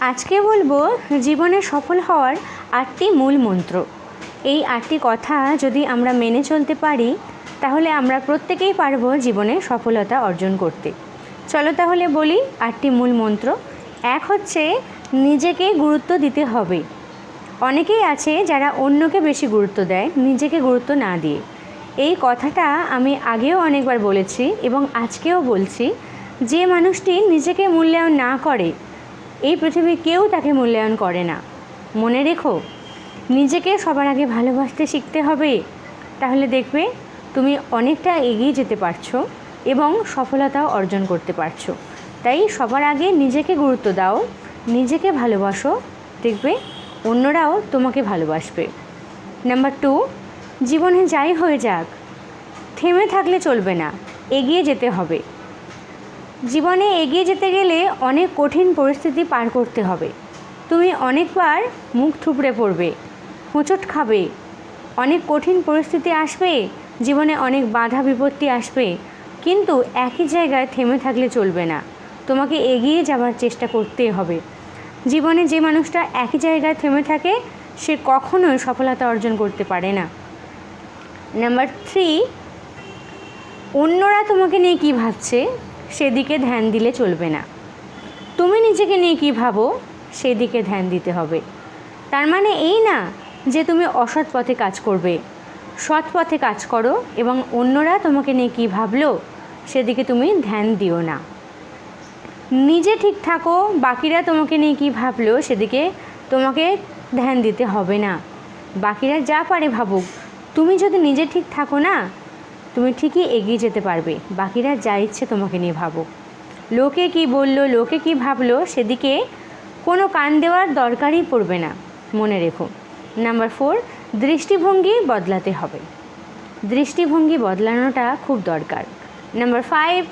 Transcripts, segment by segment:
আজকে বলব জীবনে সফল হওয়ার আটটি মূল মন্ত্র। এই আটটি কথা যদি আমরা মেনে চলতে পারি, তাহলে আমরা প্রত্যেকেই পারব জীবনে সফলতা অর্জন করতে। চলো তাহলে বলি আটটি মূল মন্ত্র। এক হচ্ছে নিজেকে গুরুত্ব দিতে হবে। অনেকেই আছে যারা অন্যকে বেশি গুরুত্ব দেয়, নিজেকে গুরুত্ব না দিয়ে। এই কথাটা আমি আগেও অনেকবার বলেছি এবং আজকেও বলছি। যে মানুষটি নিজেকে মূল্যায়ন না করে এই পৃথিবীর কেউ তাকে মূল্যায়ন করে না। মনে রেখো, নিজেকে সবার আগে ভালোবাসতে শিখতে হবে। তাহলে দেখবে তুমি অনেকটা এগিয়ে যেতে পারছ এবং সফলতাও অর্জন করতে পারছ। তাই সবার আগে নিজেকে গুরুত্ব দাও, নিজেকে ভালোবাসো, দেখবে অন্যরাও তোমাকে ভালোবাসবে। নাম্বার টু, জীবনে যাই হয়ে যাক, থেমে থাকলে চলবে না, এগিয়ে যেতে হবে। জীবনে এগিয়ে যেতে গেলে অনেক কঠিন পরিস্থিতি পার করতে হবে। তুমি অনেকবার মুখ থুবড়ে পড়বে, হোঁচট খাবে। অনেক কঠিন পরিস্থিতি আসবে, জীবনে অনেক বাধা বিপত্তি আসবে, কিন্তু একই জায়গায় থেমে থাকলে চলবে না। তোমাকে এগিয়ে যাওয়ার চেষ্টা করতেই হবে। জীবনে যে মানুষটা একই জায়গায় থেমে থাকে, সে কখনোই সফলতা অর্জন করতে পারে না। নাম্বার থ্রি, অন্যরা তোমাকে নিয়ে কী ভাবছে? সেদিকে ধ্যান দিলে চলবে না। তুমি নিজেকে নিয়ে কী ভাবো? সেদিকে ধ্যান দিতে হবে। তার মানে এই না যে তুমি অসৎ পথে কাজ করবে। সৎ পথে কাজ করো এবং অন্যরা তোমাকে নিয়ে কী ভাবলো? সেদিকে তুমি ধ্যান দিও না। নিজে ঠিক থাকো, বাকিরা তোমাকে নিয়ে কী ভাবলো? সেদিকে তোমাকে ধ্যান দিতে হবে না। বাকিরা যা পারে ভাবুক। তুমি যদি নিজে ঠিক থাকো না তুমি ঠিকই এগিয়ে যেতে পারবে। বাকিরা যা ইচ্ছে তোমাকে নিয়ে ভাবো লোকে কি বলল, লোকে কি ভাবলো, সেদিকে কোনো কান দেওয়ার দরকারই পড়বে না। মনে রেখো। নাম্বার ফোর, দৃষ্টিভঙ্গি বদলাতে হবে। দৃষ্টিভঙ্গি বদলানোটা খুব দরকার। নাম্বার ফাইভ,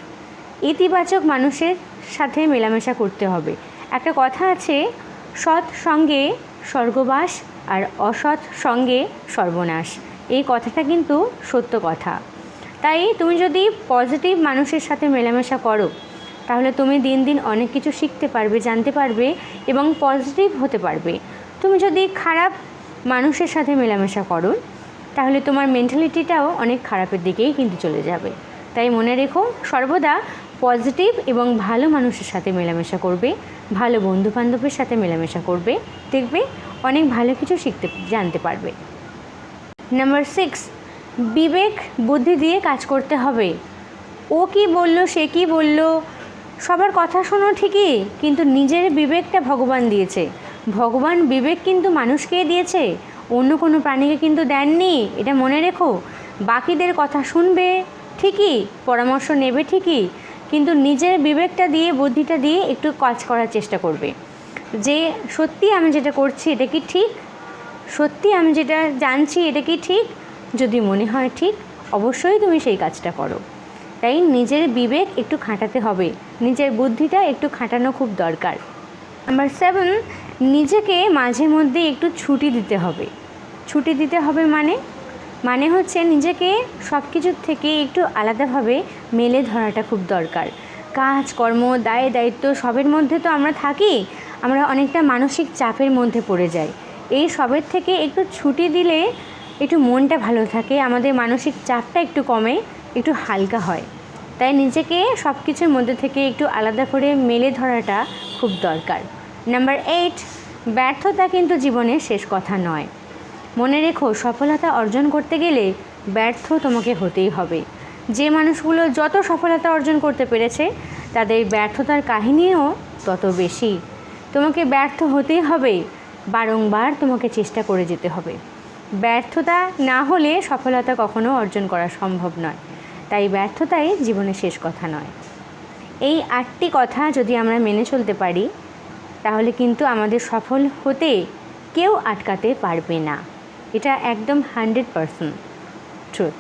ইতিবাচক মানুষের সাথে মেলামেশা করতে হবে। একটা কথা আছে, সৎ সঙ্গে স্বর্গবাস আর অসৎ সঙ্গে সর্বনাশ। এই কথাটা কিন্তু সত্য কথা। তাই তুমি যদি পজিটিভ মানুষের সাথে মেলামেশা করো, তাহলে তুমি দিন দিন অনেক কিছু শিখতে পারবে, জানতে পারবে এবং পজিটিভ হতে পারবে। তুমি যদি খারাপ মানুষের সাথে মেলামেশা করো, তাহলে তোমার মেন্টালিটিটাও অনেক খারাপের দিকেই কিন্তু চলে যাবে। তাই মনে রেখো, সর্বদা পজিটিভ এবং ভালো মানুষের সাথে মেলামেশা করবে, ভালো বন্ধু বান্ধবের সাথে মেলামেশা করবে, দেখবে অনেক ভালো কিছু শিখতে, জানতে পারবে। নাম্বার সিক্স বিবেক বুদ্ধি দিয়ে কাজ করতে হবে। ও কি বলল, সে কি বলল, সবার কথা শোনো ঠিকই, কিন্তু নিজের বিবেকটা ভগবান দিয়েছে। ভগবান বিবেক কিন্তু মানুষকেই দিয়েছে, অন্য কোনো প্রাণীকে কিন্তু দেননি, এটা মনে রেখো। বাকিদের কথা শুনবে ঠিকই, পরামর্শ নেবে ঠিকই, কিন্তু নিজের বিবেকটা দিয়ে, বুদ্ধিটা দিয়ে একটু কাজ করার চেষ্টা করবে। যে সত্যি আমি যেটা করছি, এটা কি ঠিক? সত্যি আমি যেটা জানছি, এটা কি ঠিক? যদি মনে হয় ঠিক, অবশ্যই তুমি সেই কাজটা করো। তাই নিজের বিবেক একটু খাটাতে হবে। নিজের বুদ্ধিটা একটু খাটানো খুব দরকার। নাম্বার সেভেন নিজেকে মাঝে মধ্যে একটু ছুটি দিতে হবে। ছুটি দিতে হবে মানে? মানে হচ্ছে নিজেকে সব কিছুর থেকে একটু আলাদাভাবে মেলে ধরাটা খুব দরকার। কাজ, কর্ম, দায়, দায়িত্ব সবের মধ্যে তো আমরা থাকি, আমরা অনেকটা মানসিক চাপের মধ্যে পড়ে যাই। এই সবের থেকে একটু ছুটি দিলে একটু মনটা ভালো থাকে, আমাদের মানসিক চাপটা একটু কমে, একটু হালকা হয়। তাই নিজেকে সব কিছুর মধ্যে থেকে একটু আলাদা করে মেলে ধরাটা খুব দরকার। নাম্বার এইট ব্যর্থতা কিন্তু জীবনের শেষ কথা নয়। মনে রেখো, সফলতা অর্জন করতে গেলে ব্যর্থ তোমাকে হতেই হবে। যে মানুষগুলো যত সফলতা অর্জন করতে পেরেছে, তাদের ব্যর্থতার কাহিনীও তত বেশি। তোমাকে ব্যর্থ হতেই হবে, বারংবার তোমাকে চেষ্টা করে যেতে হবে। ব্যর্থতা না হলে সফলতা কখনো অর্জন করা সম্ভব নয়। তাই ব্যর্থতাই জীবনের শেষ কথা নয়। এই আটটি কথা যদি আমরা মেনে চলতে পারি, তাহলে কিন্তু আমাদের সফল হতে কেউ আটকাতে পারবে না। এটা একদম হান্ড্রেড পারসেন্ট ট্রুথ